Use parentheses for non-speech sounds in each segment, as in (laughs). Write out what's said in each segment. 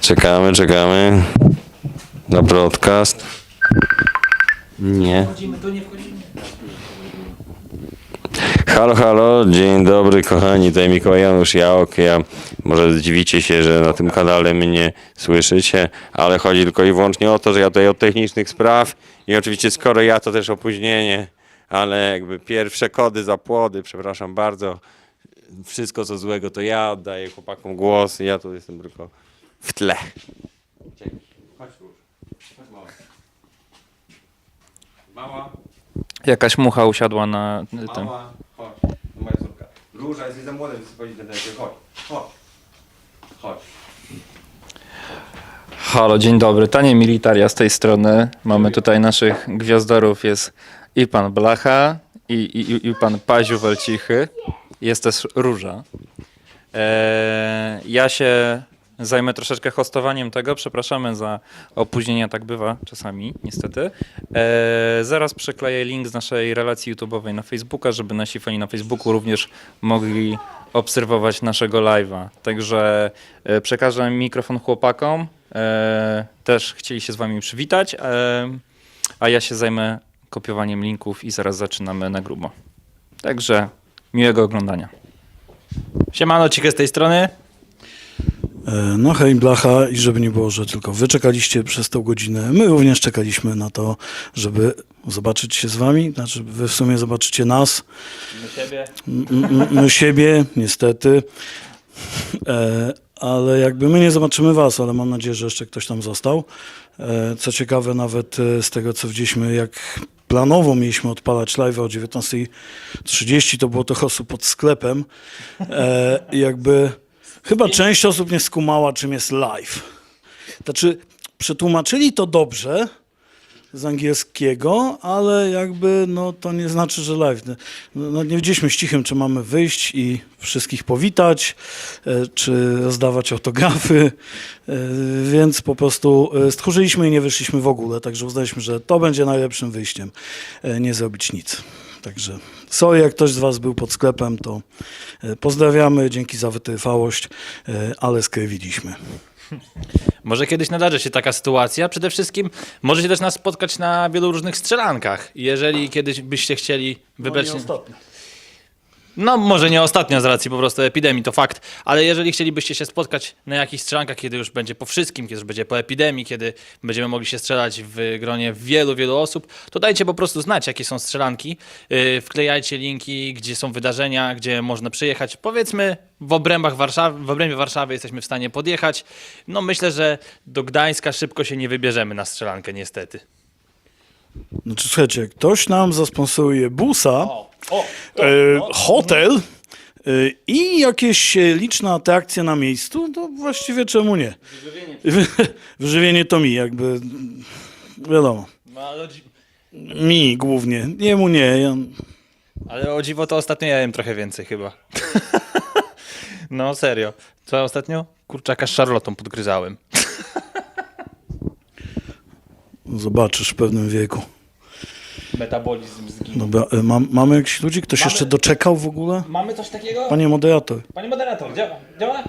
Czekamy, czekamy na broadcast. Nie. Wchodzimy, nie wchodzimy. Halo, halo, dzień dobry kochani, tutaj Mikołaj Janusz Jałok. Ja, może zdziwicie się, że na tym kanale mnie słyszycie, ale chodzi tylko i wyłącznie o to, że ja tutaj od technicznych spraw i oczywiście skoro ja to też opóźnienie, ale jakby pierwsze kody za płody, przepraszam bardzo, wszystko co złego to ja oddaję chłopakom głos ja tu jestem tylko w tle. Mała. Mała. Jakaś mucha usiadła na tym. Mała, chodź, to moja córka. Róża jest za młoda, więc chodzi ten chodź, chodź, chodź. Halo, dzień dobry. Tanie Militaria z tej strony. Mamy tutaj naszych gwiazdorów. Jest i pan Blacha, i, i, i pan Paziu Welcichy. Jest też Róża. Eee, ja się zajmę troszeczkę hostowaniem tego. Przepraszamy za opóźnienia, tak bywa czasami, niestety. Eee, zaraz przekleję link z naszej relacji YouTube'owej na Facebooka, żeby nasi fani na Facebooku również mogli obserwować naszego live'a. Także e, przekażę mikrofon chłopakom. E, też chcieli się z wami przywitać, e, a ja się zajmę kopiowaniem linków i zaraz zaczynamy na grubo. Także miłego oglądania. Siemano, Ciche z tej strony. E, No hej, blacha i żeby nie było, że tylko wy czekaliście przez tą godzinę, my również czekaliśmy na to, żeby zobaczyć się z wami, znaczy wy w sumie zobaczycie nas, Do siebie. my siebie, niestety, e, ale jakby my nie zobaczymy was, ale mam nadzieję, że jeszcze ktoś tam został. E, Co ciekawe, nawet e, z tego, co widzieliśmy, jak planowo mieliśmy odpalać live o 19.30, to było trochę osób pod sklepem. E, jakby chyba część osób nie skumała, czym jest live. Znaczy, przetłumaczyli to dobrze z angielskiego, ale jakby no, to nie znaczy, że live. No, no, nie wiedzieliśmy z cichym, czy mamy wyjść i wszystkich powitać, e, czy rozdawać autografy, e, więc po prostu e, stchórzyliśmy i nie wyszliśmy w ogóle, także uznaliśmy, że to będzie najlepszym wyjściem, nie zrobić nic. Także sorry, jak ktoś z Was był pod sklepem, to e, pozdrawiamy, dzięki za wytrwałość, e, ale skrywiliśmy. (laughs) Może kiedyś nadarzy się taka sytuacja. Przede wszystkim możecie też nas spotkać na wielu różnych strzelankach. Jeżeli kiedyś byście chcieli wybrać. ostatnio. No, może nie ostatnio z racji po prostu epidemii, to fakt, ale jeżeli chcielibyście się spotkać na jakichś strzelankach, kiedy już będzie po wszystkim, kiedy już będzie po epidemii, kiedy będziemy mogli się strzelać w gronie wielu, wielu osób, to dajcie po prostu znać, jakie są strzelanki. Yy, wklejajcie linki, gdzie są wydarzenia, gdzie można przyjechać. Powiedzmy, w obrębach Warszawy, w obrębie Warszawy jesteśmy w stanie podjechać. No, myślę, że do Gdańska szybko się nie wybierzemy na strzelankę, niestety. Znaczy, słuchajcie, ktoś nam zasponsoruje busa, O, o, e, hotel e, i jakieś e, liczne atrakcje na miejscu, to właściwie czemu nie? (laughs) Wyżywienie to mi, jakby wiadomo. no, ale, o, dzi- Mi głównie, jemu nie. Ja, ale o dziwo to ostatnio ja jem trochę więcej chyba. (laughs) no serio. Co ostatnio? Kurczaka z szarlotą podgryzałem. Zobaczysz w pewnym wieku. Metabolizm zginął. Dobra, e, mam, mamy jakichś ludzi? Ktoś Mamy- jeszcze doczekał w ogóle? Mamy coś takiego? Panie moderator. Panie moderator, działa? działa?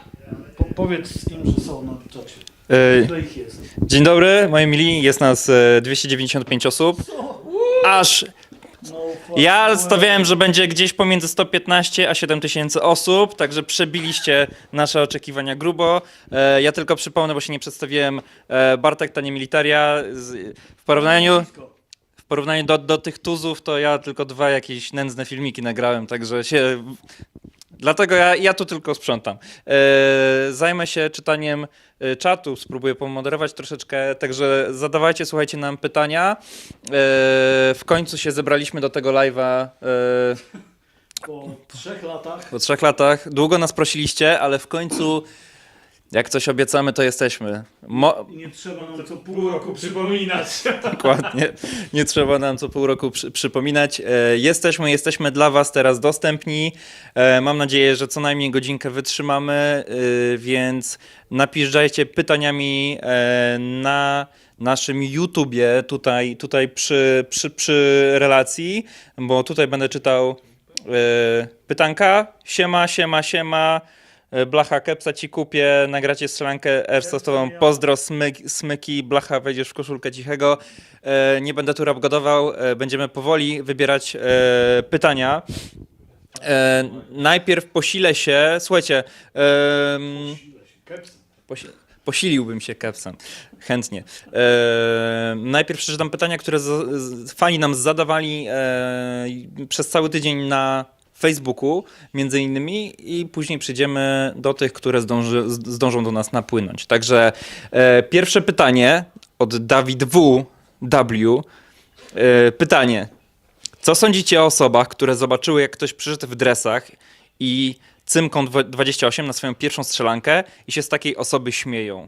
powiedz im, że są na czacie. E, Ile ich jest? Dzień dobry, moi mili. Jest nas e, 295 osób. Aż Ja stawiałem, że będzie gdzieś pomiędzy 115 a 7 tysięcy osób, także przebiliście nasze oczekiwania grubo. E, ja tylko przypomnę, bo się nie przedstawiłem, e, Bartek Tanie Militaria. W porównaniu, w porównaniu do, do tych tuzów, to ja tylko dwa jakieś nędzne filmiki nagrałem, także się... Dlatego ja, ja tu tylko sprzątam. E, zajmę się czytaniem e, czatu, spróbuję pomoderować troszeczkę, także zadawajcie, słuchajcie nam pytania. E, w końcu się zebraliśmy do tego live'a Po trzech latach. po trzech latach. Długo nas prosiliście, ale w końcu jak coś obiecamy, to jesteśmy. Mo- I nie trzeba nam co pół roku przypominać. (laughs) Dokładnie. Nie trzeba nam co pół roku przy, przypominać. E, jesteśmy, jesteśmy dla Was teraz dostępni. E, mam nadzieję, że co najmniej godzinkę wytrzymamy, e, więc napiszcie pytaniami e, na naszym YouTubie, tutaj, tutaj przy, przy, przy relacji, bo tutaj będę czytał e, pytanka. Siema, siema, siema. E, Blacha, kepsa ci kupię, nagracie strzelankę airsoftową, pozdro, smyk, smyki, blacha, wejdziesz w koszulkę cichego. E, nie będę tu rapgodował, e, będziemy powoli wybierać pytania. Najpierw posilę się, słuchajcie, em, posi, posiliłbym się kepsem, chętnie. E, najpierw przeczytam pytania, które z, z, fani nam zadawali e, przez cały tydzień na Facebooku, między innymi, i później przejdziemy do tych, które zdąży, zdążą do nas napłynąć. Także e, pierwsze pytanie od Dawid W. W. E, pytanie. Co sądzicie o osobach, które zobaczyły, jak ktoś przyszedł w dresach i cymką dwa- 28 na swoją pierwszą strzelankę i się z takiej osoby śmieją?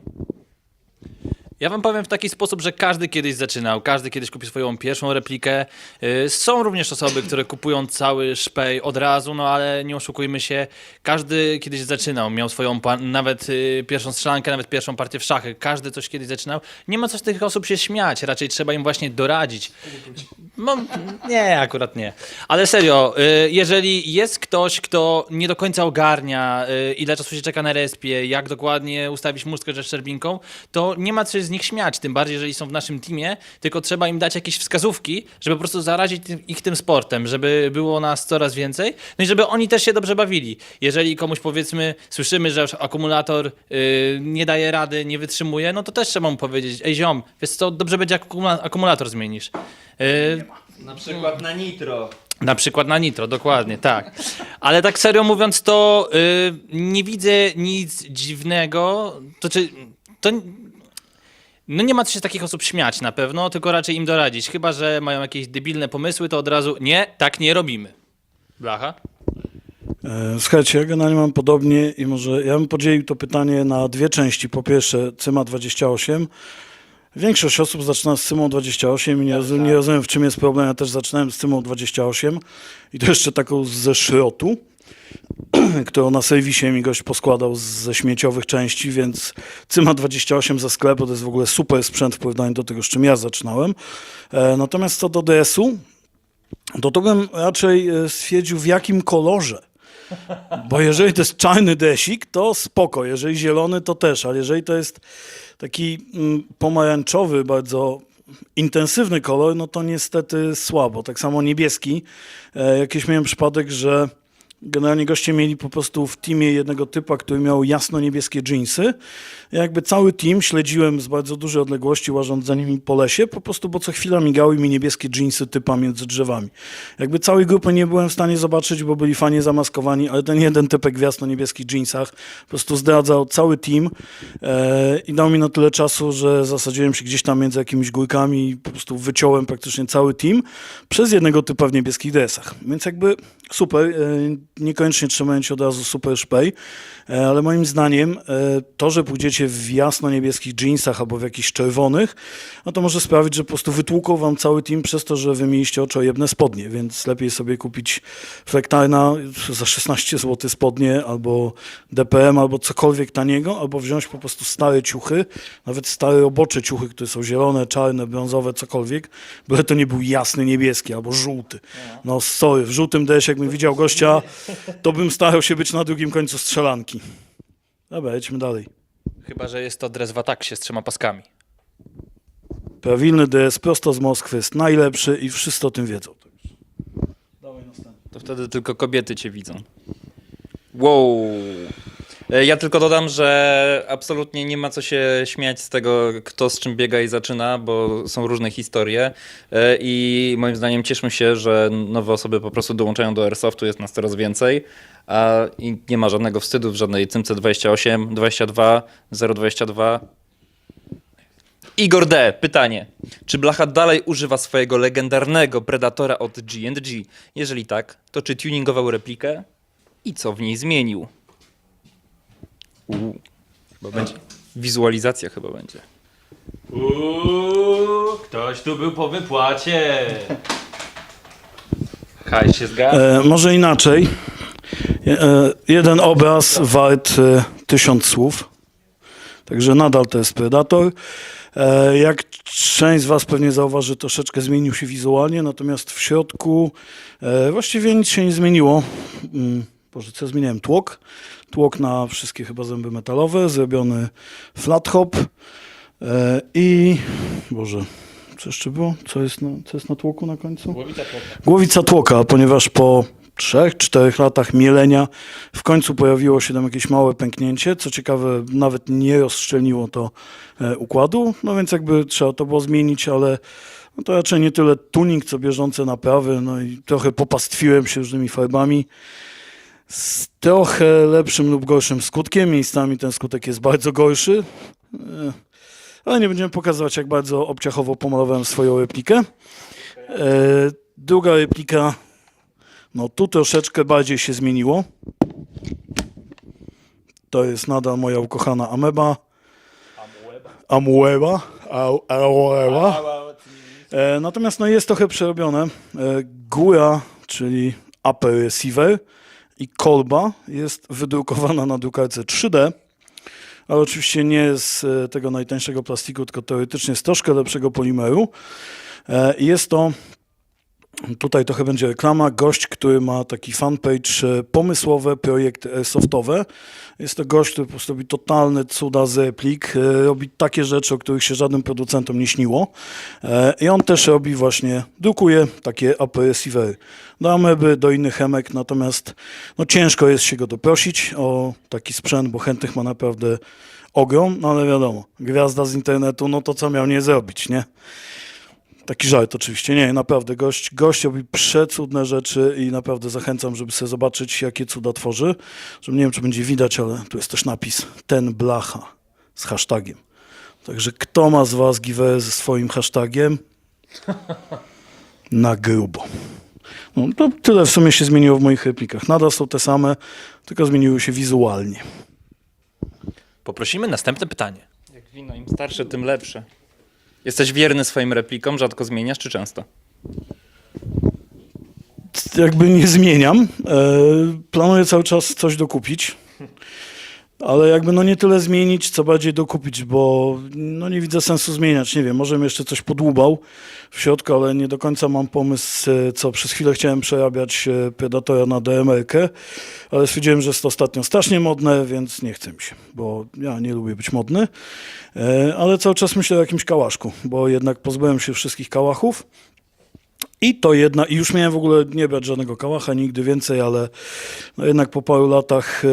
Ja wam powiem w taki sposób, że każdy kiedyś zaczynał, każdy kiedyś kupił swoją pierwszą replikę. Yy, Są również osoby, które kupują cały szpej od razu, no ale nie oszukujmy się, każdy kiedyś zaczynał, miał swoją nawet yy, pierwszą strzelankę, nawet pierwszą partię w szachy, każdy coś kiedyś zaczynał. Nie ma co z tych osób się śmiać, raczej trzeba im właśnie doradzić. No, nie, akurat nie. Ale serio, y, jeżeli jest ktoś, kto nie do końca ogarnia, y, ile czasu się czeka na respie, jak dokładnie ustawić muszkę ze szczerbinką, to nie ma co się z nich śmiać, tym bardziej, jeżeli są w naszym teamie, tylko trzeba im dać jakieś wskazówki, żeby po prostu zarazić ich tym sportem, żeby było nas coraz więcej, no i żeby oni też się dobrze bawili. Jeżeli komuś powiedzmy, słyszymy, że akumulator y, nie daje rady, nie wytrzymuje, no to też trzeba mu powiedzieć, ej ziom, wiesz co, dobrze będzie jak akumula- akumulator zmienisz. Y, Na przykład na nitro. na przykład na nitro, dokładnie, tak. Ale tak serio mówiąc, to y, nie widzę nic dziwnego. To czy. To, no nie ma co się takich osób śmiać na pewno, tylko raczej im doradzić. Chyba, że mają jakieś debilne pomysły, to od razu nie, tak nie robimy. Blacha? E, Słuchajcie, ja generalnie mam podobnie i może ja bym podzielił to pytanie na dwie części. Po pierwsze, CYMA 28. Większość osób zaczyna z CYMą 28 i nie, rozum- nie rozumiem, w czym jest problem. Ja też zaczynałem z CYMą 28 i to jeszcze taką ze szrotu, (clears throat) którą na serwisie mi gość poskładał ze śmieciowych części, więc CYMA 28 ze sklepu to jest w ogóle super sprzęt w porównaniu do tego, z czym ja zaczynałem. E, Natomiast co do DS-u, to to bym raczej e, stwierdził w jakim kolorze. Bo jeżeli to jest czarny desik, to spoko. Jeżeli zielony, to też. Ale jeżeli to jest taki mm, pomarańczowy, bardzo intensywny kolor, no to niestety słabo. Tak samo niebieski. E, jakiś miałem przypadek, że generalnie goście mieli po prostu w teamie jednego typa, który miał jasno-niebieskie dżinsy. Ja jakby cały team śledziłem z bardzo dużej odległości, łażąc za nimi po lesie, po prostu, bo co chwila migały mi niebieskie dżinsy typa między drzewami. Jakby całej grupy nie byłem w stanie zobaczyć, bo byli fani zamaskowani, ale ten jeden typek w jasno-niebieskich dżinsach po prostu zdradzał cały team e, i dał mi na tyle czasu, że zasadziłem się gdzieś tam między jakimiś górkami i po prostu wyciąłem praktycznie cały team przez jednego typa w niebieskich dresach. Więc jakby super, e, niekoniecznie trzeba mieć od razu super szpej, e, ale moim zdaniem e, to, że pójdziecie w jasno-niebieskich jeansach albo w jakichś czerwonych, no to może sprawić, że po prostu wytłuką wam cały team przez to, że wy mieliście oczojebne spodnie, więc lepiej sobie kupić Frektarna za 16 zł spodnie albo DPM albo cokolwiek taniego, albo wziąć po prostu stare ciuchy, nawet stare robocze ciuchy, które są zielone, czarne, brązowe, cokolwiek, byle to nie był jasny niebieski albo żółty. No sorry, w żółtym desie jakbym widział gościa, to bym starał się być na drugim końcu strzelanki. Dobra, jedźmy dalej. Chyba, że jest to dres w ataksie z trzema paskami. Prawilny DS prosto z Moskwy jest najlepszy i wszyscy o tym wiedzą. To wtedy tylko kobiety cię widzą. Wow. E, Ja tylko dodam, że absolutnie nie ma co się śmiać z tego, kto z czym biega i zaczyna, bo są różne historie E, i moim zdaniem cieszmy się, że nowe osoby po prostu dołączają do Airsoftu, jest nas coraz więcej a i nie ma żadnego wstydu w żadnej cymce 28, 22, 022. Igor D. Pytanie. Czy Blacha dalej używa swojego legendarnego Predatora od G&G? Jeżeli tak, to czy tuningował replikę i co w niej zmienił? Uuu, chyba będzie. Wizualizacja chyba będzie. Uuu, ktoś tu był po wypłacie. Haj się zgadza. E, może inaczej. E, jeden obraz wart e, tysiąc słów. Także nadal to jest Predator. E, jak część z Was pewnie zauważy, troszeczkę zmienił się wizualnie, natomiast w środku e, właściwie nic się nie zmieniło. Mm, Boże, co zmieniłem? Tłok. tłok na wszystkie chyba zęby metalowe, zrobiony flat hop e, i Boże, co jeszcze było? Co jest na, co jest na tłoku na końcu? Głowica tłoka, ponieważ po 3-4 latach mielenia w końcu pojawiło się tam jakieś małe pęknięcie. Co ciekawe, nawet nie rozszczelniło to e, układu, no więc jakby trzeba to było zmienić, ale no to raczej nie tyle tuning, co bieżące naprawy. No i trochę popastwiłem się różnymi farbami. Z trochę lepszym lub gorszym skutkiem. Miejscami ten skutek jest bardzo gorszy. E, Ale nie będziemy pokazywać, jak bardzo obciachowo pomalowałem swoją replikę. E, druga replika, no tu troszeczkę bardziej się zmieniło. To jest nadal moja ukochana ameba. Amueba. Amueba. E, natomiast no jest trochę przerobione. E, góra, czyli upper receiver i kolba jest wydrukowana na drukarce 3D ale oczywiście nie z e, tego najtańszego plastiku, tylko teoretycznie z troszkę lepszego polimeru. Jest to, tutaj trochę będzie reklama, gość, który ma taki fanpage, e, pomysłowe projekty airsoftowe. Jest to gość, który po prostu robi totalne cuda z replik, e, robi takie rzeczy, o których się żadnym producentom nie śniło. E, I on też robi właśnie, drukuje takie upper receivery do ameby, do innych hemek, natomiast no ciężko jest się go doprosić o taki sprzęt, bo chętnych ma naprawdę ogrom, no ale wiadomo, gwiazda z internetu, no to co miał nie zrobić, nie? Taki żart oczywiście, nie, naprawdę, gość, gość robi przecudne rzeczy i naprawdę zachęcam, żeby sobie zobaczyć, jakie cuda tworzy, że nie wiem, czy będzie widać, ale tu jest też napis ten blacha z hashtagiem. Także kto ma z was giveaway ze swoim hashtagiem? Na grubo. No, to tyle w sumie się zmieniło w moich replikach. Nadal są te same, tylko zmieniły się wizualnie. Poprosimy następne pytanie. Jak wino, im starsze, tym lepsze. Jesteś wierny swoim replikom? Rzadko zmieniasz, czy często? Jakby nie zmieniam. E, planuję cały czas coś dokupić. Ale jakby no nie tyle zmienić, co bardziej dokupić, bo no nie widzę sensu zmieniać. Nie wiem, może bym jeszcze coś podłubał w środku, ale nie do końca mam pomysł, e, co przez chwilę chciałem przerabiać e, Predatora na DMR-kę, ale stwierdziłem, że jest to ostatnio strasznie modne, więc nie chcę mi się, bo ja nie lubię być modny. E, Ale cały czas myślę o jakimś kałaszku, bo jednak pozbyłem się wszystkich kałachów. I to jedna, i już miałem w ogóle nie brać żadnego kałacha, nigdy więcej, ale no jednak po paru latach e,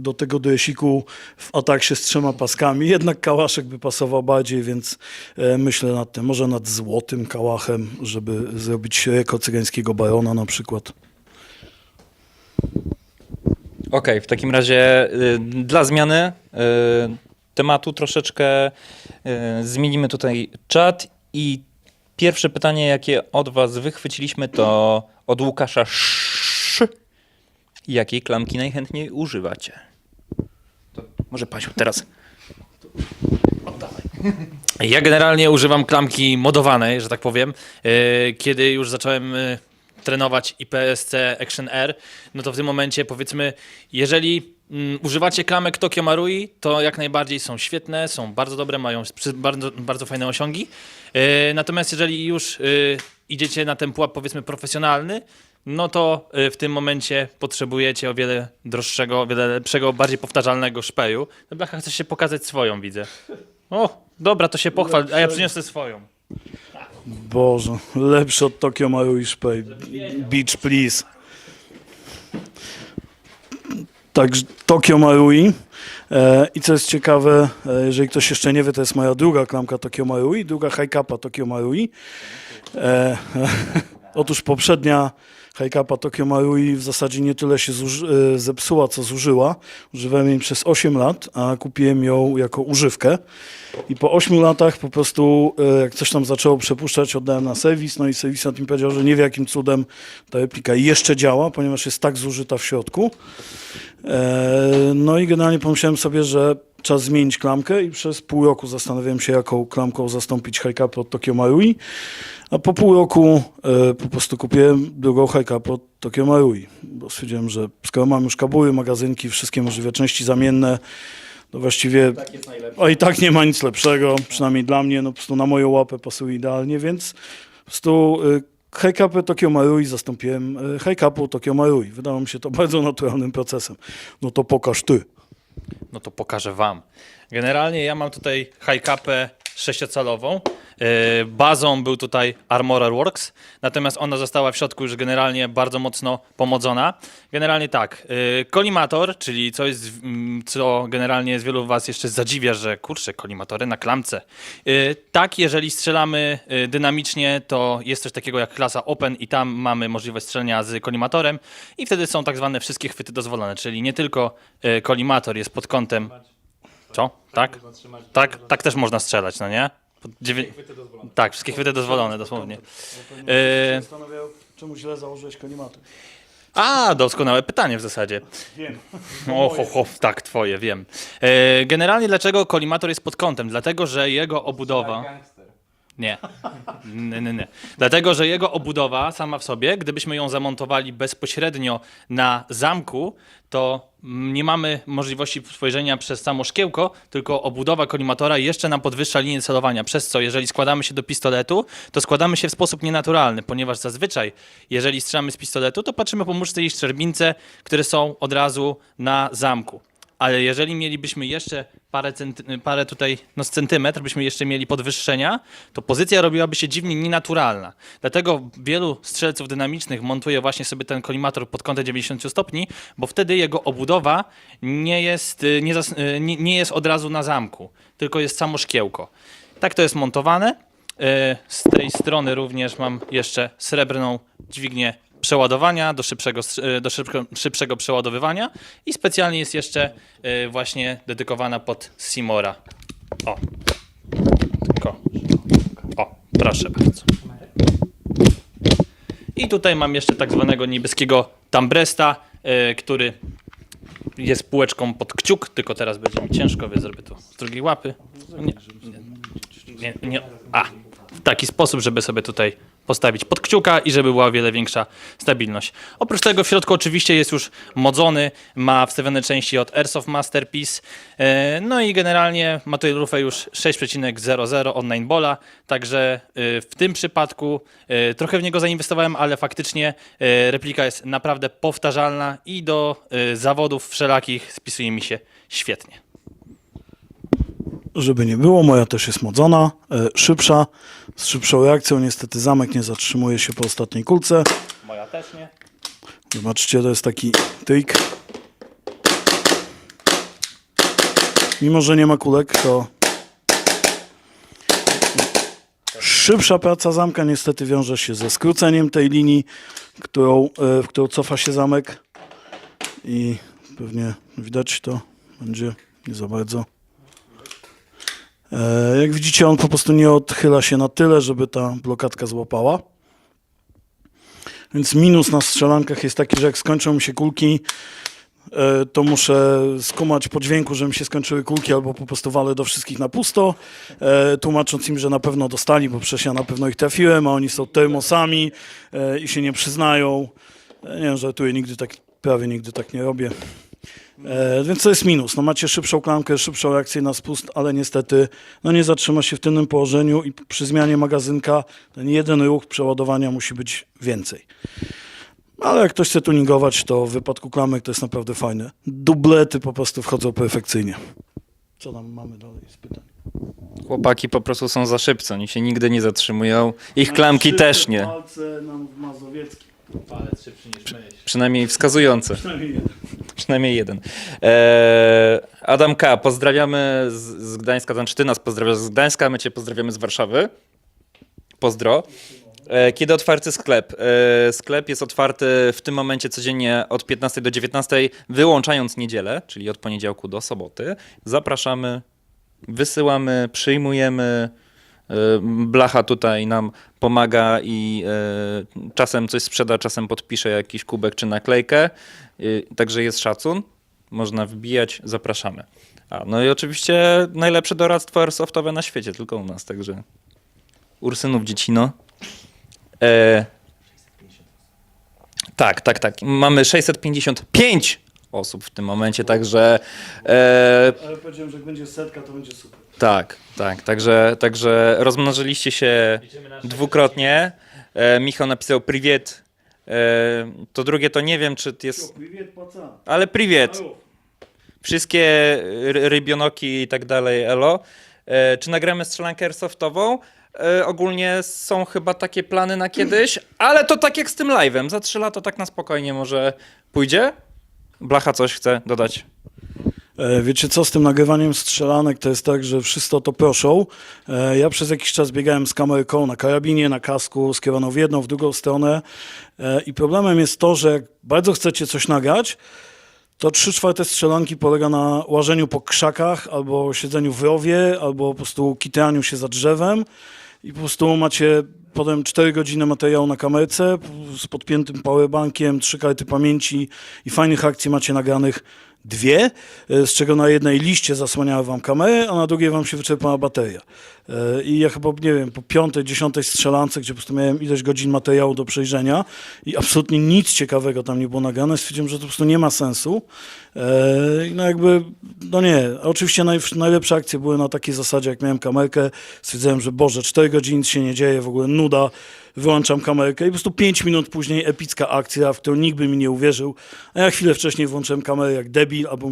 do tego dojesiku w ataksie z trzema paskami, (laughs) jednak kałaszek by pasował bardziej, więc e, myślę nad tym, może nad złotym kałachem, żeby zrobić rekord cygańskiego barona na przykład. Okej, w takim razie y, dla zmiany y, tematu troszeczkę y, zmienimy tutaj czat i pierwsze pytanie, jakie od was wychwyciliśmy, to od Łukasza Sz. Jakiej klamki najchętniej używacie? To może Pasiu teraz. Ja generalnie używam klamki modowanej, że tak powiem. Yy, Kiedy już zacząłem yy, trenować IPSC Action R, no to w tym momencie powiedzmy, jeżeli używacie klamek Tokyo Marui, to jak najbardziej są świetne, są bardzo dobre, mają bardzo, bardzo fajne osiągi. Yy, Natomiast jeżeli już yy, idziecie na ten pułap powiedzmy profesjonalny, no to yy, w tym momencie potrzebujecie o wiele droższego, o wiele lepszego, bardziej powtarzalnego szpeju. No Blacha chce się pokazać swoją, widzę. O, dobra, to się pochwal, a ja przyniosę swoją. Boże, lepszy od Tokyo Marui Szpej. Beach, please. Także Tokyo Marui. E, I co jest ciekawe, e, jeżeli ktoś jeszcze nie wie, to jest moja druga klamka Tokyo Marui, druga high capa Tokyo Marui. E, (laughs) otóż poprzednia high capa Tokyo Marui w zasadzie nie tyle się e, zepsuła, co zużyła. Używałem jej przez 8 lat, a kupiłem ją jako używkę. I po 8 latach po prostu, e, jak coś tam zaczęło przepuszczać, oddałem na serwis, no i serwisant mi powiedział, że nie wie jakim cudem ta replika jeszcze działa, ponieważ jest tak zużyta w środku. E, No i generalnie pomyślałem sobie, że czas zmienić klamkę i przez pół roku zastanawiałem się, jaką klamką zastąpić high od Tokyo Marui. A po pół roku e, po prostu kupiłem drugą high od Tokyo Marui, bo stwierdziłem, że skoro mam już kabury, magazynki, wszystkie możliwe części zamienne, to właściwie a i tak nie ma nic lepszego, przynajmniej dla mnie, no po prostu na moją łapę pasuje idealnie, więc po prostu y, Hejkapy Tokio Marui zastąpiłem e, hejkapu Tokio Marui. Wydało mi się to (laughs) bardzo naturalnym procesem. No to pokaż ty. No to pokażę wam. Generalnie ja mam tutaj high-capę sześciocalową. Yy, Bazą był tutaj Armorer Works, natomiast ona została w środku już generalnie bardzo mocno pomodzona. Generalnie tak, yy, kolimator, czyli coś, co generalnie z wielu was jeszcze zadziwia, że kurczę, kolimatory na klamce. Yy, Tak, jeżeli strzelamy dynamicznie, to jest coś takiego jak klasa Open i tam mamy możliwość strzelania z kolimatorem i wtedy są tak zwane wszystkie chwyty dozwolone, czyli nie tylko kolimator jest pod kątem co? Tak? Tak, tak też można strzelać, no nie? Dziewię... Tak, wszystkie chwyty dozwolone, dosłownie. Yy, Zastanawiał, czemu źle założyłeś kolimaty. a, doskonałe pytanie w zasadzie. Wiem. O, ho, ho, tak, twoje, wiem. E, generalnie dlaczego kolimator jest pod kątem? Dlatego, że jego obudowa... Nie. nie, nie, nie. Dlatego, że jego obudowa sama w sobie, gdybyśmy ją zamontowali bezpośrednio na zamku, to nie mamy możliwości spojrzenia przez samo szkiełko, tylko obudowa kolimatora jeszcze nam podwyższa linię celowania, przez co jeżeli składamy się do pistoletu, to składamy się w sposób nienaturalny, ponieważ zazwyczaj, jeżeli strzelamy z pistoletu, to patrzymy po muszce i szczerbince, które są od razu na zamku. Ale jeżeli mielibyśmy jeszcze parę, centy, parę tutaj, no z centymetr, byśmy jeszcze mieli podwyższenia, to pozycja robiłaby się dziwnie nienaturalna. Dlatego wielu strzelców dynamicznych montuje właśnie sobie ten kolimator pod kątem 90 stopni, bo wtedy jego obudowa nie jest, y, nie, zas, y, nie, nie jest od razu na zamku, tylko jest samo szkiełko. Tak to jest montowane. Y, Z tej strony również mam jeszcze srebrną dźwignię przeładowania do szybszego, str- do szybko, szybszego przeładowywania i specjalnie jest jeszcze y, właśnie dedykowana pod Simora. O. Tylko. O, proszę bardzo. I tutaj mam jeszcze tak zwanego niebieskiego tambresta, y, który jest półeczką pod kciuk, tylko teraz będzie mi ciężko, więc zrobię to z drugiej łapy. Nie, nie, nie. A, w taki sposób, żeby sobie tutaj postawić pod kciuka i żeby była o wiele większa stabilność. Oprócz tego w środku oczywiście jest już modzony, ma wstawione części od Airsoft Masterpiece, e, no i generalnie ma tutaj lufę już 6,00 od Ninebola, także e, w tym przypadku e, trochę w niego zainwestowałem, ale faktycznie replika jest naprawdę powtarzalna i do zawodów wszelakich spisuje mi się świetnie. Żeby nie było, moja też jest modzona, e, szybsza, z szybszą reakcją. Niestety zamek nie zatrzymuje się po ostatniej kulce. Moja też nie. Zobaczcie, to jest taki trik. Mimo, że nie ma kulek, to szybsza praca zamka niestety wiąże się ze skróceniem tej linii, którą, e, w którą cofa się zamek. I pewnie widać to będzie nie za bardzo. E, Jak widzicie, on po prostu nie odchyla się na tyle, żeby ta blokadka złapała. Więc minus na strzelankach jest taki, że jak skończą mi się kulki, e, to muszę skumać po dźwięku, że mi się skończyły kulki, albo po prostu walę do wszystkich na pusto, e, tłumacząc im, że na pewno dostali, bo przecież ja na pewno ich trafiłem, a oni są termosami i się nie przyznają. Nie wiem, żartuję, nigdy tak, prawie nigdy tak nie robię. E, więc to jest minus. No macie szybszą klamkę, szybszą reakcję na spust, ale niestety no nie zatrzyma się w tylnym położeniu i przy zmianie magazynka ten jeden ruch przeładowania musi być więcej. Ale jak ktoś chce tuningować, to w wypadku klamek to jest naprawdę fajne. Dublety po prostu wchodzą perfekcyjnie. Co tam mamy dalej z pytań? Chłopaki po prostu są za szybcy, oni się nigdy nie zatrzymują. Ich klamki też nie, Palce nam w Mazowieckim. Palec szybszy niż myśl. przynajmniej wskazujące, Przynajmniej jeden. (laughs) przynajmniej jeden. Eee, Adam K., pozdrawiamy z, z Gdańska, znaczy ty nas pozdrawiasz z Gdańska, my cię pozdrawiamy z Warszawy. Pozdro. E, Kiedy otwarty sklep? E, Sklep jest otwarty w tym momencie codziennie od 15 do 19, wyłączając niedzielę, czyli od poniedziałku do soboty. Zapraszamy, wysyłamy, przyjmujemy. E, Blacha tutaj nam pomaga i e, czasem coś sprzeda, czasem podpisze jakiś kubek czy naklejkę. E, Także jest szacun, można wbijać, zapraszamy. A, no i oczywiście najlepsze doradztwo airsoftowe na świecie, tylko u nas, także Ursynów Dziecino. E, tak, tak, tak. Mamy 655 osób w tym momencie, także e, Ale powiedziałem, że jak będzie setka, to będzie super. tak, tak. Także, także rozmnożyliście się dwukrotnie. E, Michał napisał priwiet. E, to drugie to nie wiem, czy jest... Ale priwiet. Wszystkie ry- rybionoki i tak dalej, elo. E, czy nagramy strzelankę airsoftową? E, ogólnie są chyba takie plany na kiedyś, ale to tak jak z tym live'em. Za trzy lata tak na spokojnie może pójdzie. Blacha coś chce dodać. E, Wiecie co, z tym nagrywaniem strzelanek to jest tak, że wszyscy o to proszą. E, Ja przez jakiś czas biegałem z kamerką na karabinie, na kasku, skierowaną w jedną, w drugą stronę E, i problemem jest to, że jak bardzo chcecie coś nagrać, to trzy czwarte strzelanki polega na łażeniu po krzakach, albo siedzeniu w rowie, albo po prostu kitraniu się za drzewem i po prostu macie potem 4 godziny materiału na kamerce z podpiętym powerbankiem, trzy karty pamięci i fajnych akcji macie nagranych dwie, e, z czego na jednej liście zasłaniała wam kamerę, a na drugiej wam się wyczerpała bateria. E, I ja chyba, nie wiem, po piątej, dziesiątej strzelance, gdzie po prostu miałem ileś godzin materiału do przejrzenia i absolutnie nic ciekawego tam nie było nagrane, stwierdziłem, że to po prostu nie ma sensu. E, No jakby, no nie. Oczywiście naj, najlepsze akcje były na takiej zasadzie, jak miałem kamerkę, stwierdziłem, że Boże, 4 godziny nic się nie dzieje, w ogóle nuda, wyłączam kamerkę i po prostu 5 minut później epicka akcja, w którą nikt by mi nie uwierzył, a ja chwilę wcześniej włączyłem kamerę jak debil, albo